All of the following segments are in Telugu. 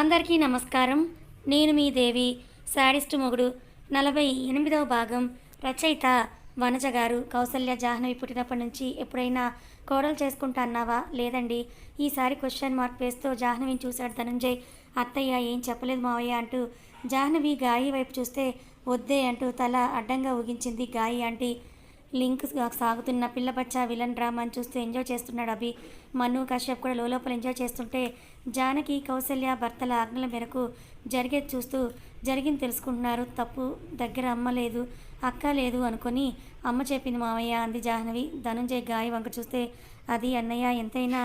అందరికీ నమస్కారం. నేను మీ దేవి శాడిస్ట్ మొగుడు నలభై ఎనిమిదవ భాగం రచయిత వనజ గారు. కౌసల్య జాహ్నవి పుట్టినప్పటి నుంచి ఎప్పుడైనా కోడలు చేసుకుంటా అన్నావా లేదండి. ఈసారి క్వశ్చన్ మార్క్ వేస్తూ జాహ్నవిని చూశాడు ధనంజయ్. అత్తయ్య ఏం చెప్పలేదు మావయ్య అంటూ జాహ్నవి గాయి వైపు చూస్తే వద్దే అంటూ తల అడ్డంగా ఊగించింది గాయి ఆంటీ. లింక్ సాగుతున్న పిల్ల బచ్చా విలన్ డ్రామాని చూస్తూ ఎంజాయ్ చేస్తున్నాడు అభి. మను కశ్యప్ కూడా లోపల ఎంజాయ్ చేస్తుంటే జానకి కౌశల్య భర్తల ఆజ్ఞల మేరకు జరిగేది చూస్తూ జరిగింది తెలుసుకుంటున్నారు. తప్పు దగ్గర అమ్మ లేదు అక్క లేదు అనుకొని అమ్మ చెప్పింది మామయ్య అంది జాహ్నవి. ధనుంజయ్ గాయ వంక చూస్తే అది అన్నయ్య ఎంతైనా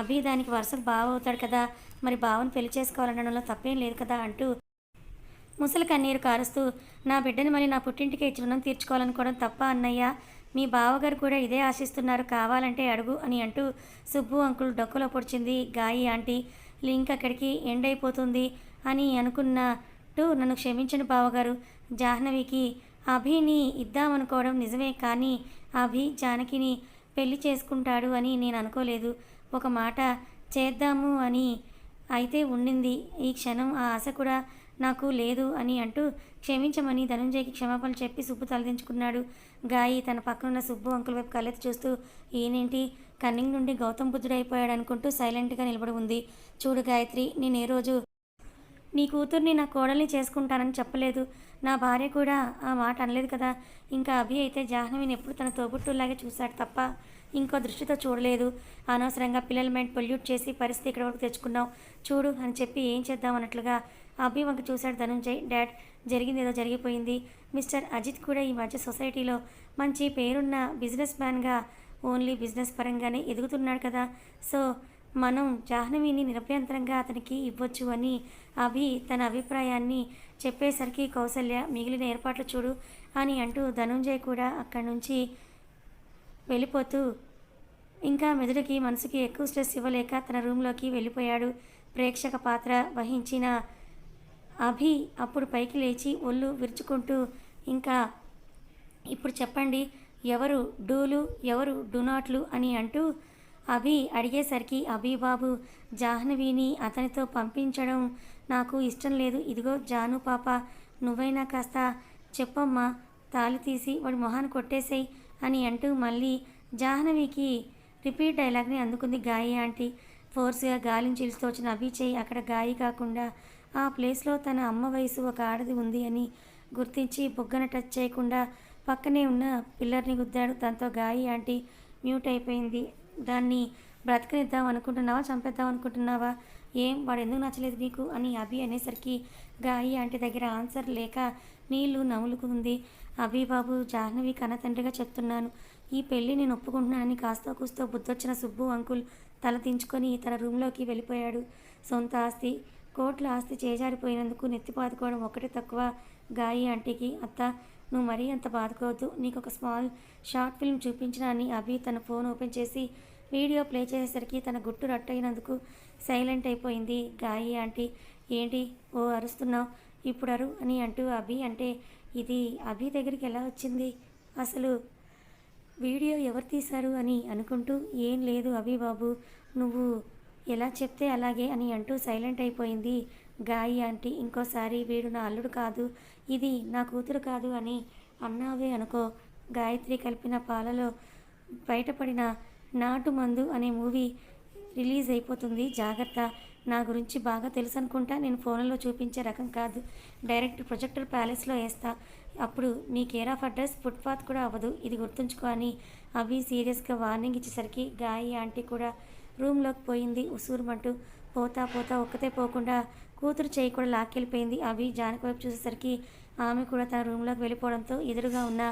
అభి దానికి వరుసకు బావ అవుతాడు కదా మరి బావను పెళ్ళి చేసుకోవాలనడంలో తప్పేం లేదు కదా అంటూ ముసలి కన్నీరు కారుస్తూ నా బిడ్డని మరి నా పుట్టింటికి ఇచ్చి రుణం తీర్చుకోవాలనుకోవడం తప్ప అన్నయ్య మీ బావగారు కూడా ఇదే ఆశిస్తున్నారు కావాలంటే అడుగు అని అంటూ సుబ్బు అంకుల్ డొక్కలో పొడిచింది. గాయి ఆంటీ లింక్ అక్కడికి ఎండ్ అయిపోతుంది అని అనుకున్నట్టు నన్ను క్షమించండి బావగారు. జాహ్నవికి అభిని ఇద్దామనుకోవడం నిజమే కానీ అభి జానకిని పెళ్ళి చేసుకుంటాడు అని నేను అనుకోలేదు. ఒక మాట చేద్దాము అని అయితే ఉండింది. ఈ క్షణం ఆ ఆశ కూడా నాకు లేదు అని అంటూ క్షమించమని ధనుంజయ్కి క్షమాపణలు చెప్పి సుబ్బు తలదించుకున్నాడు. గాయి తన పక్కనున్న సుబ్బు అంకుల్ వైపు కళ్ళెత్తి చూస్తూ ఈయనేంటి? కన్నింగ్ నుండి గౌతమ్ బుద్ధుడైపోయాడు అనుకుంటూ సైలెంట్గా నిలబడి ఉంది. చూడు గాయత్రి నేను ఏ రోజు నీ కూతుర్ని నా కోడల్ని చేసుకుంటానని చెప్పలేదు. నా భార్య కూడా ఆ మాట అనలేదు కదా. ఇంకా అభి అయితే జాహ్నవిని ఎప్పుడు తన తోబుట్టులాగే చూశాడు తప్ప ఇంకో దృష్టితో చూడలేదు. అనవసరంగా పిల్లల మైండ్ పొల్యూట్ చేసి పరిస్థితి ఇక్కడ వరకు తెచ్చుకున్నావు. చూడు అని చెప్పి ఏం చేద్దాం అన్నట్లుగా అభి వంక చూశాడు ధనుంజయ్. డాడ్ జరిగింది ఏదో జరిగిపోయింది. మిస్టర్ అజిత్ కూడా ఈ మధ్య సొసైటీలో మంచి పేరున్న బిజినెస్ మ్యాన్గా ఓన్లీ బిజినెస్ పరంగానే ఎదుగుతున్నాడు కదా. సో మనం జాహ్నవిని నిరభ్యంతరంగా అతనికి ఇవ్వచ్చు అని అభి తన అభిప్రాయాన్ని చెప్పేసరికి కౌసల్య మిగిలిన ఏర్పాట్లు చూడు అని అంటూ ధనుంజయ్ కూడా అక్కడి నుంచి వెళ్ళిపోతూ ఇంకా మెదడుకి మనసుకి ఎక్కువ స్ట్రెస్ ఇవ్వలేక తన రూమ్లోకి వెళ్ళిపోయాడు. ప్రేక్షక పాత్ర వహించిన అభి అప్పుడు పైకి లేచి ఒళ్ళు విరుచుకుంటూ ఇంకా ఇప్పుడు చెప్పండి ఎవరు డూలు ఎవరు డునాట్లు అని అంటూ అభి అడిగేసరికి అభిబాబు జాహ్నవిని అతనితో పంపించడం నాకు ఇష్టం లేదు. ఇదిగో జాను పాప నువ్వైనా కాస్త చెప్పమ్మా తాళి తీసి వాడి మొహాన్ని కొట్టేసేయి అని అంటూ మళ్ళీ జాహ్నవికి రిపీట్ డైలాగ్ని అందుకుంది గాయి ఆంటీ. ఫోర్స్గా గాలిని చీల్చుతూ వచ్చిన అభి చేయి అక్కడ గాయి కాకుండా ఆ ప్లేస్లో తన అమ్మ వయసు ఒక ఆడది ఉంది అని గుర్తించి బొగ్గన టచ్ చేయకుండా పక్కనే ఉన్న పిల్లర్ని గుద్దాడు. దాంతో గాయి ఆంటీ మ్యూట్ అయిపోయింది. దాన్ని బ్రతకనిద్దాం అనుకుంటున్నావా? చంపేద్దాం అనుకుంటున్నావా? ఏం? వాడు ఎందుకు నచ్చలేదు నీకు? అని అభి అనేసరికి గాయి ఆంటీ దగ్గర ఆన్సర్ లేక నీళ్ళు నములుకుంది. అభి బాబు జాహ్నవి కన్న తండ్రిగా చెప్తున్నాను ఈ పెళ్ళి నేను ఒప్పుకుంటున్నానని కాస్త కూస్తో బుద్ధొచ్చిన సుబ్బు అంకుల్ తల దించుకొని తన రూమ్లోకి వెళ్ళిపోయాడు. సొంత ఆస్తి కోట్ల ఆస్తి చేజారిపోయినందుకు నెత్తి పాదుకోవడం ఒకటి తక్కువ. గాయి ఆంటీకి అత్త నువ్వు మరీ అంత బాదుకోవద్దు నీకు ఒక స్మాల్ షార్ట్ ఫిల్మ్ చూపించిన అని అభి తన ఫోన్ ఓపెన్ చేసి వీడియో ప్లే చేసేసరికి తన గుట్టు రట్టయినందుకు సైలెంట్ అయిపోయింది. గాయి ఆంటీ ఏంటి? ఓ అరుస్తున్నావు? ఇప్పుడు అరు అని అంటూ అభి అంటే ఇది అభి దగ్గరికి ఎలా వచ్చింది? అసలు వీడియో ఎవరు తీశారు అని అనుకుంటూ ఏం లేదు అభి బాబు నువ్వు ఎలా చెప్తే అలాగే అని అంటూ సైలెంట్ అయిపోయింది. గాయి ఆంటీ ఇంకోసారి వీడు నా అల్లుడు కాదు ఇది నా కూతురు కాదు అని అన్నావే అనుకో. గాయత్రి కలిపిన పాలలో బయటపడిన నాటు మందు అనే మూవీ రిలీజ్ అయిపోతుంది. జాగ్రత్త నా గురించి బాగా తెలుసు అనుకుంటా నేను ఫోన్లో చూపించే రకం కాదు. డైరెక్ట్ ప్రొజెక్టర్ ప్యాలెస్లో వేస్తా. అప్పుడు మీ కేర్ ఆఫ్ అడ్రస్ ఫుట్పాత్ కూడా అవ్వదు. ఇది గుర్తుంచుకో అని అవి సీరియస్గా వార్నింగ్ ఇచ్చేసరికి గాయి ఆంటీ కూడా రూమ్లోకి పోయింది. ఉసూరుమంటూ పోతా పోతా ఒక్కతే పోకుండా కూతురు చేయి కూడా లాక్కెళ్ళిపోయింది. అవి జానకి వైపు చూసేసరికి ఆమె కూడా తన రూమ్లోకి వెళ్ళిపోవడంతో ఎదురుగా ఉన్న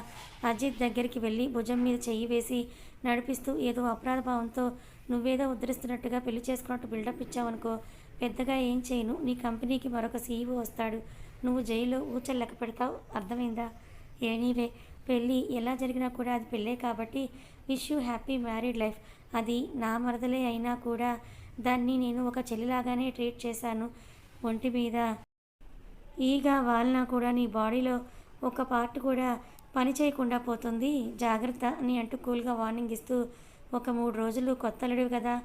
అజిత్ దగ్గరికి వెళ్ళి భుజం మీద చెయ్యి వేసి నడిపిస్తూ ఏదో అపరాధ భావంతో నువ్వేదో ఉద్ధరిస్తున్నట్టుగా పెళ్ళి చేసుకున్నట్టు బిల్డప్ ఇచ్చావనుకో పెద్దగా ఏం చేయను. నీ కంపెనీకి మరొక సీఈఓ వస్తాడు. నువ్వు జైల్లో ఊచలు లెక్క పెడతావు అర్థమైందా? ఎనీవే పెళ్ళి ఎలా జరిగినా కూడా అది పెళ్ళే కాబట్టి wish you happy married life. అది నా మరదలే అయినా కూడా దాన్ని నేను ఒక చెల్లిలాగానే ట్రీట్ చేశాను ఒంటి మీద. ఈగా వాలినా కూడా నీ బాడీలో ఒక పార్ట్ కూడా పని చేయకుండా పోతుంది. జాగ్రత్త అని అంటూ కూల్గా వార్నింగ్ ఇస్తూ ఒక మూడు రోజులు కొత్త అల్లుడివి కదా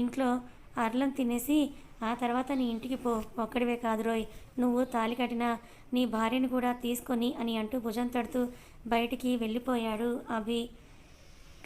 ఇంట్లో అర్లం తినేసి ఆ తర్వాత నీ ఇంటికి పో. ఒక్కడివే కాదు రోయ్ నువ్వు తాలి కట్టిన నీ భార్యను కూడా తీసుకొని అని అంటూ భుజం తడుతూ బయటికి వెళ్ళిపోయాడు అభి.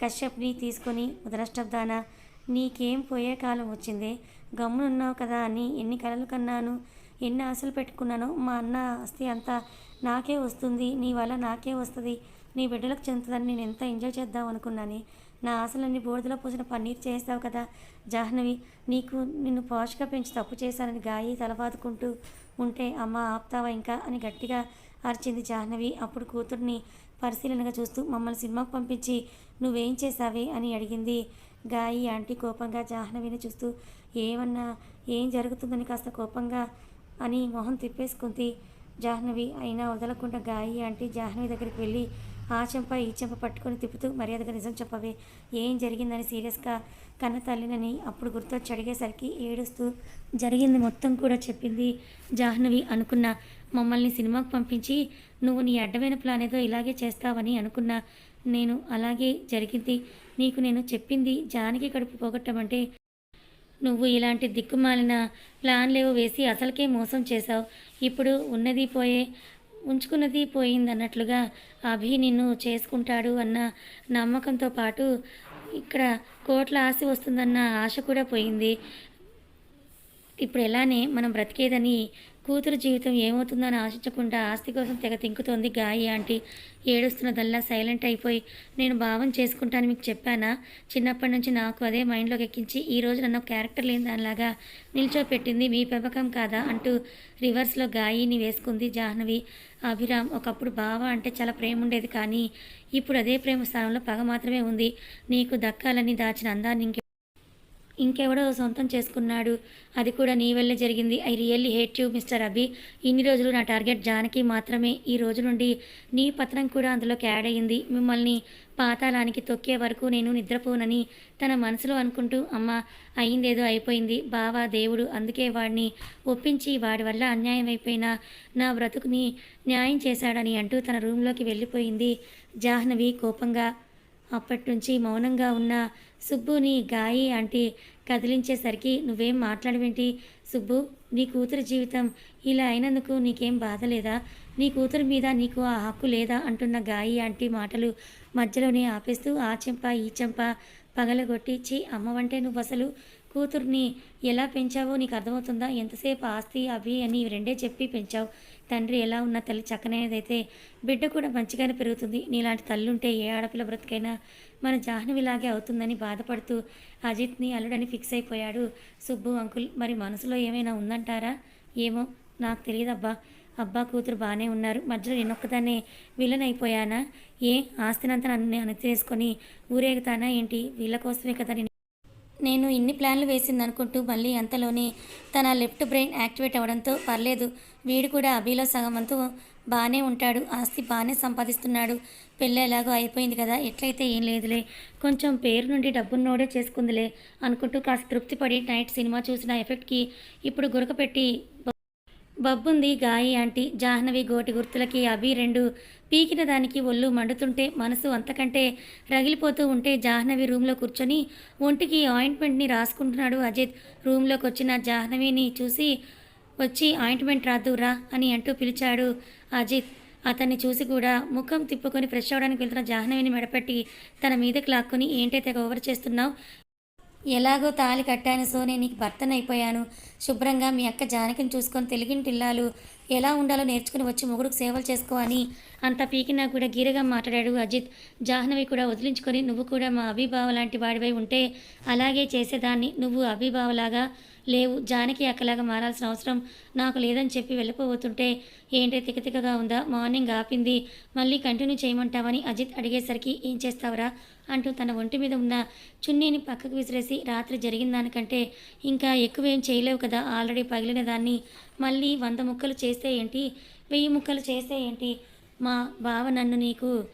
కశ్యప్ని తీసుకొని ముదనష్టబ్దాన నీకేం పోయే కాలం వచ్చిందే? గమ్మునున్నావు కదా అని ఎన్ని కలలు కన్నాను? ఎన్ని ఆశలు పెట్టుకున్నానో? మా అన్న ఆస్తి అంతా నాకే వస్తుంది. నీ వల్ల నాకే వస్తుంది. నీ బిడ్డలకు చెందుతుందని నేను ఎంత ఎంజాయ్ చేద్దాం అనుకున్నాను? నా ఆశలన్నీ బూడిదలో పూసిన పన్నీర్ చేస్తావు కదా? జాహ్నవి నీకు నిన్ను పాష్గా పెంచి తప్పు చేశానని గాయి తలబాదుకుంటూ ఉంటే అమ్మ ఆపుతావా ఇంకా? అని గట్టిగా అరిచింది జాహ్నవి. అప్పుడు కూతుర్ని పరిశీలనగా చూస్తూ మమ్మల్ని సినిమాకు పంపించి నువ్వేం చేశావే? అని అడిగింది. గాయి ఆంటీ కోపంగా జాహ్నవిని చూస్తూ ఏమన్నా ఏం జరుగుతుందని కాస్త కోపంగా అని మొహం తిప్పేసుకుంది జాహ్నవి. అయినా వదలకుండా గాయి ఆంటీ జాహ్నవి దగ్గరికి వెళ్ళి ఆ చెంప ఈ చెంప పట్టుకొని తిప్పుతూ మర్యాదగా నిజం చెప్పవే. ఏం జరిగిందని సీరియస్గా కన్న తల్లినని అప్పుడు గుర్తొచ్చి అడిగేసరికి ఏడుస్తూ జరిగింది మొత్తం కూడా చెప్పింది జాహ్నవి అనుకున్న మమ్మల్ని సినిమాకు పంపించి నువ్వు నీ అడ్డమైన ప్లాన్ ఏదో ఇలాగే చేస్తావని అనుకున్నా. నేను అలాగే జరిగింది. నీకు నేను చెప్పింది జానకి కడుపు పోగొట్టమంటే నువ్వు ఇలాంటి దిక్కుమాలిన ప్లాన్లేవో వేసి అసలుకే మోసం చేశావు. ఇప్పుడు ఉన్నది పోయే ఉంచుకున్నది పోయిందన్నట్లుగా అభి నిన్ను చేసుకుంటాడు అన్న నమ్మకంతో పాటు ఇక్కడ కోట్ల ఆశ వస్తుందన్న ఆశ కూడా పోయింది. ఇప్పుడు ఎలానే మనం బ్రతికేదని కూతురు జీవితం ఏమవుతుందని ఆశించకుండా ఆస్తి కోసం తెగ తింకుతోంది గాయి ఆంటీ. ఏడుస్తున్నదల్లా సైలెంట్ అయిపోయి నేను భావం చేసుకుంటాను మీకు చెప్పానా? చిన్నప్పటి నుంచి నాకు అదే మైండ్లోకి ఎక్కించి ఈ రోజు నన్ను క్యారెక్టర్ లేని దానిలాగా నిల్చోపెట్టింది మీ పెంపకం కాదా అంటూ రివర్స్లో గాయిని వేసుకుంది జాహ్నవి. అభిరామ్ ఒకప్పుడు బావ అంటే చాలా ప్రేమ ఉండేది కానీ ఇప్పుడు అదే ప్రేమ స్థానంలో పగ మాత్రమే ఉంది. నీకు దక్కాలని దాచిన అందాన్ని ఇంకెవడో సొంతం చేసుకున్నాడు. అది కూడా నీ వల్లే జరిగింది. I really hate you mister Abhi. ఇన్ని రోజులు నా టార్గెట్ జానకి మాత్రమే. ఈ రోజు నుండి నీ పత్రం కూడా అందులోకి యాడ్ అయ్యింది. మిమ్మల్ని పాతాళానికి తొక్కే వరకు నేను నిద్రపోనని తన మనసులో అనుకుంటూ అమ్మ అయిందేదో అయిపోయింది. బావా దేవుడు అందుకే వాడిని ఒప్పించి వాడి వల్ల అన్యాయం అయిపోయిన నా బ్రతుకుని న్యాయం చేశాడని అంటూ తన రూంలోకి వెళ్ళిపోయింది జాహ్నవి కోపంగా. అప్పటి నుంచి మౌనంగా ఉన్న సుబ్బుని గాయి అంటే కదిలించేసరికి నువ్వేం మాట్లాడవేంటి? సుబ్బు నీ కూతురు జీవితం ఇలా అయినందుకు నీకేం బాధ లేదా? నీ కూతురు మీద నీకు ఆ హక్కు లేదా? అంటున్న గాయి ఆంటీ మాటలు మధ్యలోనే ఆపేస్తూ ఆ చెంప ఈ చెంప పగలగొట్టి చి అమ్మవంటే నువ్వు అసలు కూతుర్ని ఎలా పెంచావో నీకు అర్థమవుతుందా ఎంతసేపు ఆస్తి అవి అని రెండే చెప్పి పెంచావు. తండ్రి ఎలా ఉన్న తల్లి చక్కనేదైతే బిడ్డ కూడా మంచిగానే పెరుగుతుంది. నీలాంటి తల్లుంటే ఏ ఆడపిల్ల బ్రతికైనా మన జాహ్నవిలాగే అవుతుందని బాధపడుతూ అజిత్ని అల్లుడని ఫిక్స్ అయిపోయాడు. సుబ్బు అంకుల్ మరి మనసులో ఏమైనా ఉందంటారా? ఏమో నాకు తెలియదబ్బా. అబ్బా కూతురు బాగానే ఉన్నారు. మధ్యలో నేనొక్కదాన్నే విలన్ అయిపోయానా? ఏ ఆస్తినంతా నన్ను అణిచేసుకొని ఊరేగుతానా ఏంటి? వీళ్ళ కోసమే కదా నేను నేను ఇన్ని ప్లాన్లు వేసింది అనుకుంటూ మళ్ళీ అంతలోనే తన లెఫ్ట్ బ్రెయిన్ యాక్టివేట్ అవ్వడంతో పర్లేదు. వీడు కూడా అభిలో సగం వంతు బాగానే ఉంటాడు. ఆస్తి బాగానే సంపాదిస్తున్నాడు. పెళ్ళి ఎలాగో అయిపోయింది కదా ఎట్లయితే ఏం లేదులే. కొంచెం పేరు నుండి డబ్బున్నోడే చేసుకుందిలే అనుకుంటూ కాస్త తృప్తిపడి నైట్ సినిమా చూసిన ఎఫెక్ట్కి ఇప్పుడు గురకపెట్టి బబ్బుంది గాయి ఆంటీ. జాహ్నవి గోటి గుర్తులకి అభి రెండు. పీకిన దానికి ఒళ్ళు మండుతుంటే మనసు అంతకంటే రగిలిపోతూ ఉంటే జాహ్నవి రూమ్లో కూర్చొని ఒంటికి ఆయింట్మెంట్ని రాసుకుంటున్నాడు అజిత్. రూమ్లోకి వచ్చిన జాహ్నవిని చూసి వచ్చి ఆయింట్మెంట్ రాదురా అని అంటూ పిలిచాడు అజిత్. అతన్ని చూసి కూడా ముఖం తిప్పుకొని ఫ్రెష్ అవడానికి వెళ్తున్న జాహ్నవిని మెడపెట్టి తన మీదకి లాక్కొని ఏంటైతే ఓవర్ చేస్తున్నావు? ఎలాగో తాళి కట్టాను సో నేను నీకు భర్తనైపోయాను. శుభ్రంగా మీ అక్క జానకిని చూసుకొని తెలుగింటిల్లాలు ఎలా ఉండాలో నేర్చుకుని వచ్చి మొగుడుకు సేవలు చేసుకో అని అంత పీకినా కూడా గీరగా మాట్లాడాడు అజిత్. జాహ్నవి కూడా వదిలించుకొని నువ్వు కూడా మా అభిభావ లాంటి వాడివై ఉంటే అలాగే చేసేదాన్ని. నువ్వు అభిభావలాగా లేవు. జానకి అక్కలాగా మారాల్సిన అవసరం నాకు లేదని చెప్పి వెళ్ళిపోతుంటే ఏంటి తికతికగా ఉందా? మార్నింగ్ ఆపింది. మళ్ళీ కంటిన్యూ చేయమంటావని అజిత్ అడిగేసరికి ఏం చేస్తావురా? అంటూ తన ఒంటి మీద ఉన్న చున్నీని పక్కకు విసిరేసి రాత్రి జరిగిన దానికంటే ఇంకా ఎక్కువేం చేయలేవు కదా? ఆల్రెడీ పగిలిన దాన్ని మళ్ళీ వంద ముక్కలు చేస్తే ఏంటి? వెయ్యి ముక్కలు చేస్తే ఏంటి? మా బావ నన్ను నీకు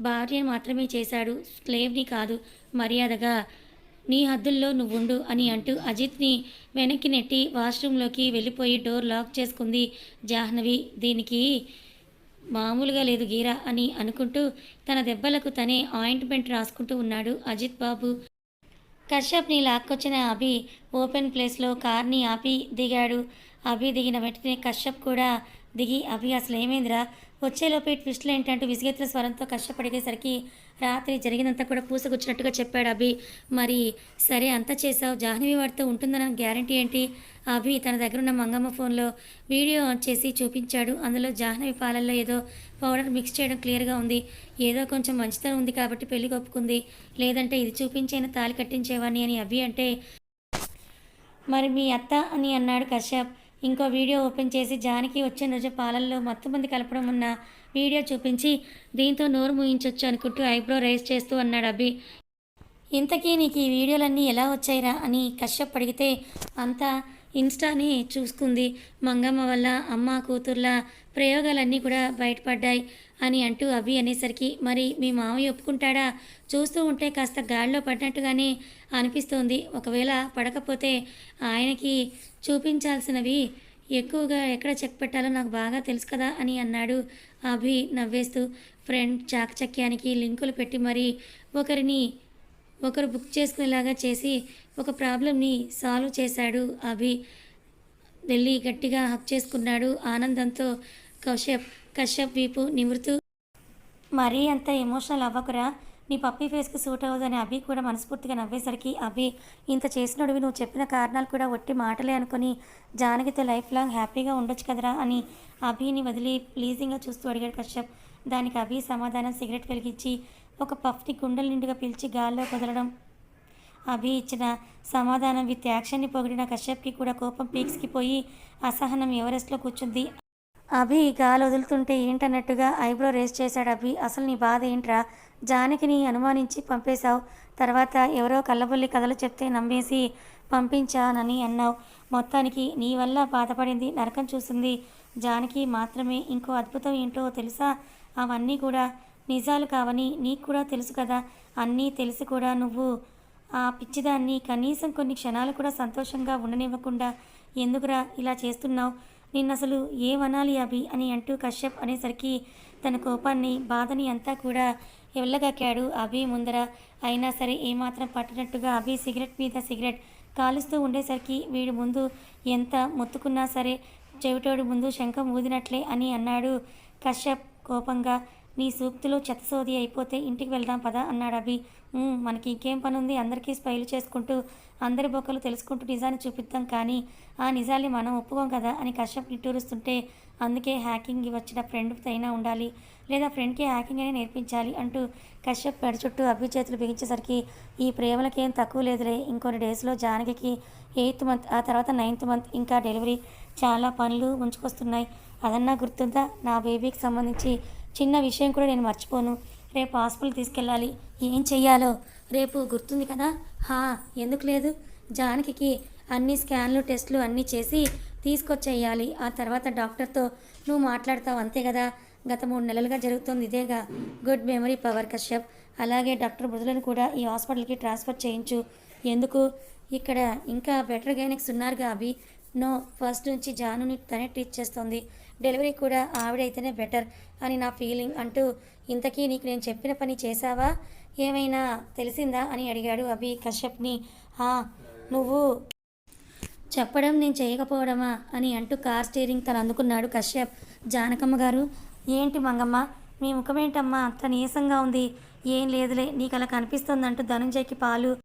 భార్య మాత్రమే చేశాడు. స్లేవ్ని కాదు మర్యాదగా నీ హద్దుల్లో నువ్వుండు అని అంటూ అజిత్ని వెనక్కి నెట్టి వాష్రూంలోకి వెళ్ళిపోయి డోర్ లాక్ చేసుకుంది జాహ్నవి. దీనికి మామూలుగా లేదు గీరా అని అనుకుంటూ తన దెబ్బలకు తనే ఆయింట్మెంట్ రాసుకుంటూ ఉన్నాడు అజిత్ బాబు. కశ్యప్ని లాక్కొచ్చిన అభి ఓపెన్ ప్లేస్లో కార్ని ఆపి దిగాడు. అభి దిగిన వెంటనే కశ్యప్ కూడా దిగి అభి అసలు ఏమైందిరా? వచ్చేలోపే ట్విస్ట్లు ఏంటంటూ విసిగెత్తిన స్వరంతో కశ్యప్ రాత్రి జరిగినంతా కూడా పూసగుచ్చినట్టుగా చెప్పాడు అభి. మరి సరే అంతా చేసావు జాహ్నవి వాడితో ఉంటుందన్న గ్యారంటీ ఏంటి అభి తన దగ్గర ఉన్న మంగమ్మ ఫోన్లో వీడియో ఆన్ చేసి చూపించాడు. అందులో జాహ్నవి పాలల్లో ఏదో పౌడర్ మిక్స్ చేయడం క్లియర్గా ఉంది. ఏదో కొంచెం మంచితనం ఉంది కాబట్టి పెళ్ళి ఒప్పుకుంది. లేదంటే ఇది చూపించైనా తాలి కట్టించేవాడిని అని అభి అంటే మరి మీ అత్త అని అన్నాడు కశ్యప్. ఇంకో వీడియో ఓపెన్ చేసి జానకి వచ్చిన రోజు పాలల్లో మొత్తం మంది కలపడం ఉన్న వీడియో చూపించి దీంతో నోరు ముయించవచ్చు అనుకుంటూ ఐబ్రో రైజ్ చేస్తూ అన్నాడు అభి. ఇంతకీ నీకు ఈ వీడియోలన్నీ ఎలా వచ్చాయిరా అని కశ్యప్ అడిగితే అంతా ఇన్స్టాని చూసుకుంది. మంగమ్మ వల్ల అమ్మ కూతుర్ల ప్రయోగాలన్నీ కూడా బయటపడ్డాయి అని అంటూ అభి అనేసరికి మరి మీ మామయ్య ఒప్పుకుంటాడా? చూస్తూ ఉంటే కాస్త గాడిలో పడినట్టుగానే అనిపిస్తోంది. ఒకవేళ పడకపోతే ఆయనకి చూపించాల్సినవి ఎక్కువగా ఎక్కడ చెక్ పెట్టాలో నాకు బాగా తెలుసు కదా అని అన్నాడు అభి నవ్వేస్తూ. ఫ్రెండ్ చాకచక్యానికి లింకులు పెట్టి మరి ఒకరిని ఒకరు బుక్ చేసుకునేలాగా చేసి ఒక ప్రాబ్లమ్ని సాల్వ్ చేశాడు అభి వెళ్ళి గట్టిగా హక్ చేసుకున్నాడు. ఆనందంతో కశ్యప్ కశ్యప్ వీపు నిమురుతూ మరీ అంత ఎమోషనల్ అవ్వకురా. నీ పప్పీ ఫేస్కి సూట్ అవ్వదని అభి కూడా మనస్ఫూర్తిగా నవ్వేసరికి అభి ఇంత చేసినడివి నువ్వు చెప్పిన కారణాలు కూడా ఒట్టి మాటలే అనుకుని జానకితో లైఫ్ లాంగ్ హ్యాపీగా ఉండొచ్చు కదరా అని అభిని వదిలి ప్లీజింగ్గా చూస్తూ అడిగాడు కశ్యప్. దానికి అభి సమాధానం సిగరెట్ వెలిగించి ఒక పఫ్ని గుండెల నిండుగా పిలిచి గాల్లో కుదలడం. అభి ఇచ్చిన సమాధానం విత్ యాక్షన్ని పొగిడిన కశ్యప్కి కూడా కోపం పీక్స్కి పోయి అసహనం ఎవరెస్ట్లో కూర్చుంది. అభి గాలి వదులుతుంటే ఏంటన్నట్టుగా ఐబ్రో రేస్ చేశాడు అభి. అసలు నీ బాధ ఏంట్రా? జానకిని అనుమానించి పంపేశావు. తర్వాత ఎవరో కళ్ళబొల్లి కథలు చెప్తే నమ్మేసి పంపించానని అన్నావు. మొత్తానికి నీ వల్ల బాధపడింది నరకం చూసింది. జానకి మాత్రమే ఇంకో అద్భుతం ఏంటో తెలుసా? అవన్నీ కూడా నిజాలు కావని నీకు కూడా తెలుసు కదా. అన్నీ తెలిసి కూడా నువ్వు ఆ పిచ్చిదాన్ని కనీసం కొన్ని క్షణాలు కూడా సంతోషంగా ఉండనివ్వకుండా ఎందుకురా ఇలా చేస్తున్నావు? నిన్నసలు అసలు ఏమనాలి అభి? అని అంటూ కశ్యప్ అనేసరికి తన కోపాన్ని బాధని అంతా కూడా వెళ్ళగక్కాడు అభి ముందర. అయినా సరే ఏమాత్రం పట్టినట్టుగా అభి సిగరెట్ మీద సిగరెట్ కాలుస్తూ ఉండేసరికి వీడి ముందు ఎంత మొత్తుకున్నా సరే చెవిటోడు ముందు శంఖం ఊదినట్లే అని అన్నాడు కశ్యప్ కోపంగా. నీ సూక్తులు చెత్తసోది అయిపోతే ఇంటికి వెళ్దాం పదా అన్నాడు అభి. మనకి ఇంకేం పని ఉంది అందరికీ స్పైలు చేసుకుంటూ అందరి బొక్కలు తెలుసుకుంటూ నిజాన్ని చూపిద్దాం కానీ ఆ నిజాన్ని మనం ఒప్పుకోం కదా అని కశ్యప్ నిట్టూరుస్తుంటే అందుకే హ్యాకింగ్ వచ్చిన ఫ్రెండ్ అయినా ఉండాలి లేదా ఫ్రెండ్కి హ్యాకింగ్ అయినా నేర్పించాలి అంటూ కశ్యప్ పెడ చుట్టూ అభి చేతులు బిగించేసరికి ఈ ప్రేమలకేం తక్కువ లేదులే. ఇంకొన్ని డేస్లో జానకి ఎయిత్ మంత్ ఆ తర్వాత నైన్త్ మంత్ ఇంకా డెలివరీ చాలా పనులు ఉంచుకొస్తున్నాయి అదన్నా గుర్తుందా? నా బేబీకి సంబంధించి చిన్న విషయం కూడా నేను మర్చిపోను. రేపు హాస్పిటల్ తీసుకెళ్ళాలి. ఏం చెయ్యాలో? రేపు గుర్తుంది కదా? హా ఎందుకు లేదు? జానకి అన్ని స్కాన్లు టెస్టులు అన్నీ చేసి తీసుకొచ్చేయాలి. ఆ తర్వాత డాక్టర్తో నువ్వు మాట్లాడతావు అంతే కదా? గత మూడు నెలలుగా జరుగుతుంది ఇదేగా. Good memory power Kashyap. అలాగే డాక్టర్ మృదులను కూడా ఈ హాస్పిటల్కి ట్రాన్స్ఫర్ చేయించు. ఎందుకు? ఇక్కడ ఇంకా బెటర్ గైనక్స్ ఉన్నారుగా అవి నో ఫస్ట్ నుంచి జానుని తనే ట్రీట్ చేస్తుంది. డెలివరీ కూడా ఆవిడైతేనే బెటర్ అని నా ఫీలింగ్ అంటూ ఇంతకీ నీకు నేను చెప్పిన పని చేశావా? ఏమైనా తెలిసిందా? అని అడిగాడు అభి కశ్యప్ని. "ఆ, నువ్వు చెప్పడం నేను చేయకపోవడమా? అని అంటూ కార్ స్టీరింగ్ తను అందుకున్నాడు కశ్యప్. జానకమ్మ గారు ఏంటి మంగమ్మ? మీ ముఖమేంటమ్మా? అంత నీరసంగా ఉంది. ఏం లేదులే నీకు అలా కనిపిస్తోందంటూ ధనుంజయ్కి పాలు.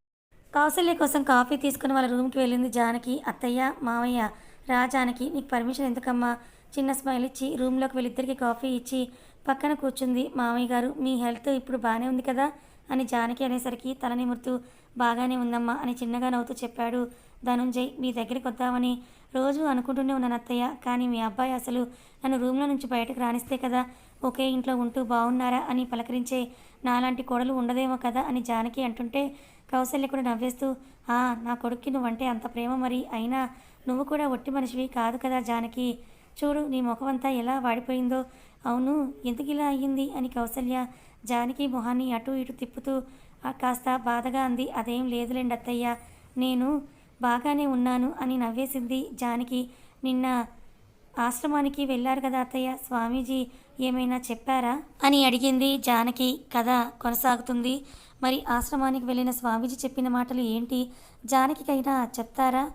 కౌసల్య కోసం కాఫీ తీసుకుని వాళ్ళ రూమ్కి వెళ్ళింది జానకి అత్తయ్య మావయ్య రా జానకి నీకు పర్మిషన్ ఎందుకమ్మా? చిన్న స్మైల్ ఇచ్చి రూమ్లోకి వెళ్ళిద్దరికి కాఫీ ఇచ్చి పక్కన కూర్చుంది మామయ్య గారు మీ హెల్త్ ఇప్పుడు బాగానే ఉంది కదా? అని జానకి అనేసరికి తల నిమురుతూ బాగానే ఉందమ్మా అని చిన్నగా నవ్వుతూ చెప్పాడు ధనుంజయ్. మీ దగ్గరికి వద్దామని రోజు అనుకుంటూనే ఉన్నాను అత్తయ్య కానీ మీ అబ్బాయి అసలు నన్ను రూమ్లో నుంచి బయటకు రానిస్తే కదా ఒకే ఇంట్లో ఉంటూ బాగున్నారా? అని పలకరించే నాలాంటి కోడలు ఉండదేమో కదా? అని జానకి అంటుంటే కౌసల్య కూడా నవ్వేస్తూ ఆ నా కొడుక్కి నువ్వంటే అంత ప్రేమ మరి అయినా నువ్వు కూడా ఒట్టి మనిషివి కాదు కదా జానకి. చూడు నీ ముఖమంతా ఎలా వాడిపోయిందో. అవును ఎందుకు ఇలా అయ్యింది? అని కౌసల్య జానకి మొహాన్ని అటు ఇటు తిప్పుతూ కాస్త బాధగా అంది. అదేం లేదులేండి అత్తయ్య. నేను బాగానే ఉన్నాను అని నవ్వేసింది జానకి. నిన్న ఆశ్రమానికి వెళ్ళారు కదా అత్తయ్య. స్వామీజీ ఏమైనా చెప్పారా? అని అడిగింది జానకి. కథ కొనసాగుతుంది. మరి ఆశ్రమానికి వెళ్ళిన స్వామీజీ చెప్పిన మాటలు ఏంటి? జానకికైనా చెప్తారా?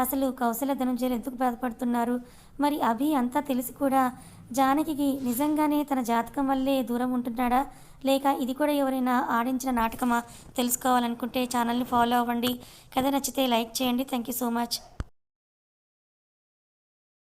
అసలు కౌశల ధనుంజయులు ఎందుకు బాధపడుతున్నారు? మరి అభి అంతా తెలిసి కూడా జానకికి నిజంగానే తన జాతకం వల్లే దూరం ఉంటున్నాడా? లేక ఇది కూడా ఎవరైనా ఆడించిన నాటకమా? తెలుసుకోవాలనుకుంటే ఛానల్ని ఫాలో అవ్వండి. కథ నచ్చితే లైక్ చేయండి. Thank you so much.